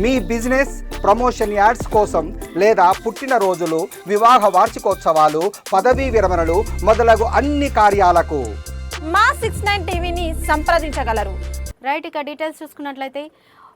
మీ business promotion ads కోసం లేదా పుట్టినరోజులు వివాహ వార్షికోత్సవాలు పదవీ విరమణలు మొదలగు అన్ని కార్యాలకు. మా సిక్స్ నైన్ టీవీని సంప్రదించగలరు. రైట్ ఇక డీటెయిల్స్ చూసుకున్నట్లయితే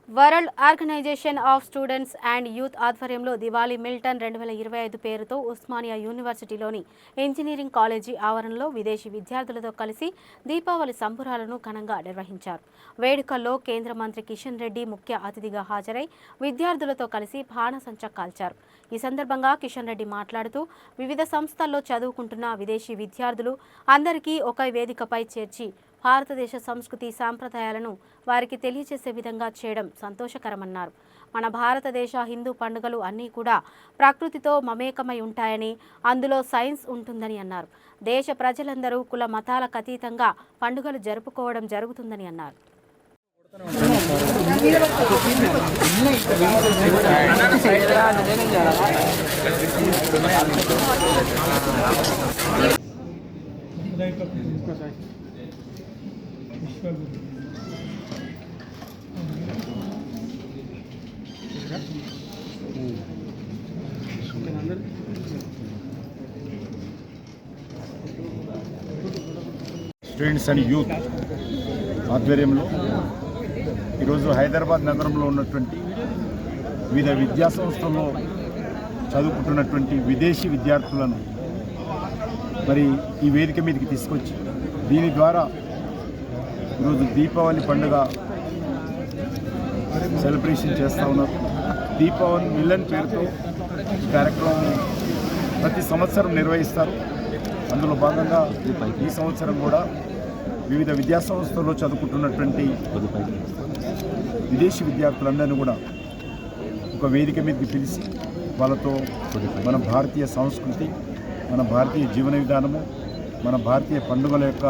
world organization of students and youth ఆధ్వర్యంలో దివాళీ మిల్టన్ రెండు వేల ఇరవై ఐదు పేరుతో ఉస్మానియా యూనివర్సిటీలోని ఇంజనీరింగ్ కాలేజీ ఆవరణలో విదేశీ విద్యార్థులతో కలిసి దీపావళి సంబురాలను ఘనంగా నిర్వహించారు. వేడుకల్లో కేంద్ర మంత్రి కిషన్ రెడ్డి ముఖ్య అతిథిగా హాజరై విద్యార్థులతో కలిసి బాణసంచ కాల్చారు. ఈ సందర్భంగా కిషన్ రెడ్డి మాట్లాడుతూ వివిధ సంస్థల్లో చదువుకుంటున్న విదేశీ విద్యార్థులు అందరికీ ఒక వేదికపై చేర్చి భారతదేశ సంస్కృతి సాంప్రదాయాలను వారికి తెలియజేసే విధంగా చేయడం సంతోషకరమన్నారు. మన భారతదేశ హిందూ పండుగలు అన్నీ కూడా ప్రకృతితో మమేకమై ఉంటాయని అందులో సైన్స్ ఉంటుందని అన్నారు. దేశ ప్రజలందరూ కుల మతాలకు అతీతంగా పండుగలు జరుపుకోవడం జరుగుతుందని అన్నారు. స్టూడెంట్స్ అండ్ యూత్ ఆధ్వర్యంలో ఈరోజు హైదరాబాద్ నగరంలో ఉన్నటువంటి వివిధ విద్యా సంస్థల్లో చదువుకుంటున్నటువంటి విదేశీ విద్యార్థులను మరి ఈ వేదిక మీదకి తీసుకొచ్చి దీని ద్వారా ఈరోజు దీపావళి పండుగ సెలబ్రేషన్ చేస్తూ ఉన్నారు. దీపావళి మిలన్ పేరుతో కార్యక్రమం ప్రతి సంవత్సరం నిర్వహిస్తారు. అందులో భాగంగా ఈ సంవత్సరం కూడా వివిధ విద్యా సంస్థల్లో చదువుకుంటున్నటువంటి విదేశీ విద్యార్థులందరినీ కూడా ఒక వేదిక మీదకి పిలిచి వాళ్ళతో మన భారతీయ సంస్కృతి మన భారతీయ జీవన విధానము మన భారతీయ పండుగల యొక్క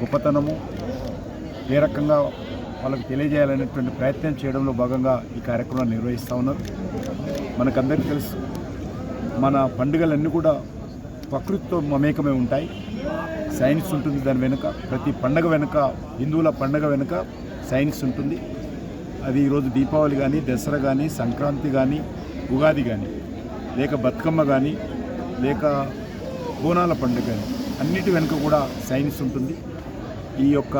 గొప్పతనము ఏ రకంగా వాళ్ళకి తెలియజేయాలనేటువంటి ప్రయత్నం చేయడంలో భాగంగా ఈ కార్యక్రమాన్ని నిర్వహిస్తూ ఉన్నారు. మనకందరికీ తెలుసు మన పండుగలన్నీ కూడా ప్రకృతితో మమేకమే ఉంటాయి. సైన్స్ ఉంటుంది దాని వెనుక ప్రతి పండగ వెనుక హిందువుల పండగ వెనుక సైన్స్ ఉంటుంది. అది ఈరోజు దీపావళి కానీ దసరా కానీ సంక్రాంతి కానీ ఉగాది కానీ లేక బతుకమ్మ కానీ లేక బోనాల పండుగ కానీ అన్నిటి వెనుక కూడా సైన్స్ ఉంటుంది. ఈ యొక్క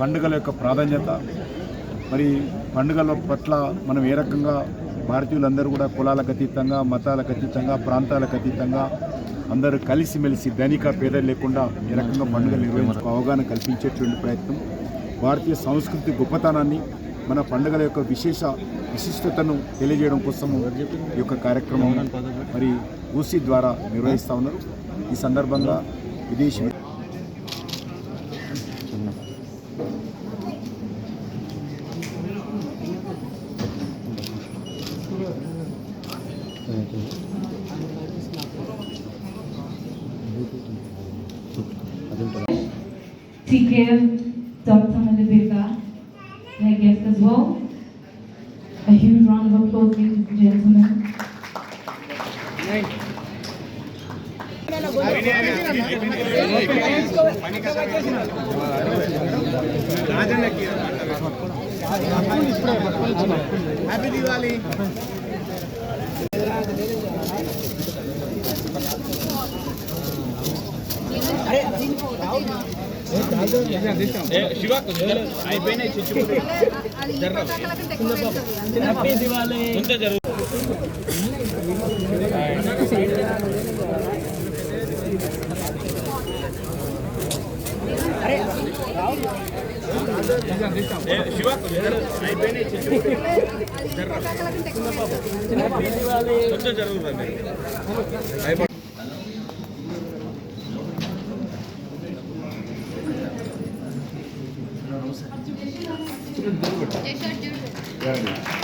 పండుగల యొక్క ప్రాధాన్యత మరి పండుగల పట్ల మనం ఏ రకంగా భారతీయులందరూ కూడా కులాలకు అతీతంగా మతాలకు అతీతంగా ప్రాంతాలకు అతీతంగా అందరూ కలిసిమెలిసి ధనిక పేద లేకుండా ఏ రకంగా పండుగలు నిర్వహించుకో అవగాహన కల్పించేటువంటి ప్రయత్నం భారతీయ సంస్కృతి గొప్పతనాన్ని మన పండుగల యొక్క విశేష విశిష్టతను తెలియజేయడం కోసం ఈ యొక్క కార్యక్రమం మరి ఊసీ ద్వారా నిర్వహిస్తూ ఉన్నారు. ఈ సందర్భంగా విదేశీ Take care, Dr. Malibeka, and guest as well. A huge round of applause, ladies and gentlemen. Happy Diwali Shiva అయిపోయినాయి చిచ్చుకుంటే జరుగుతుంది అయిపోయింది Yeah.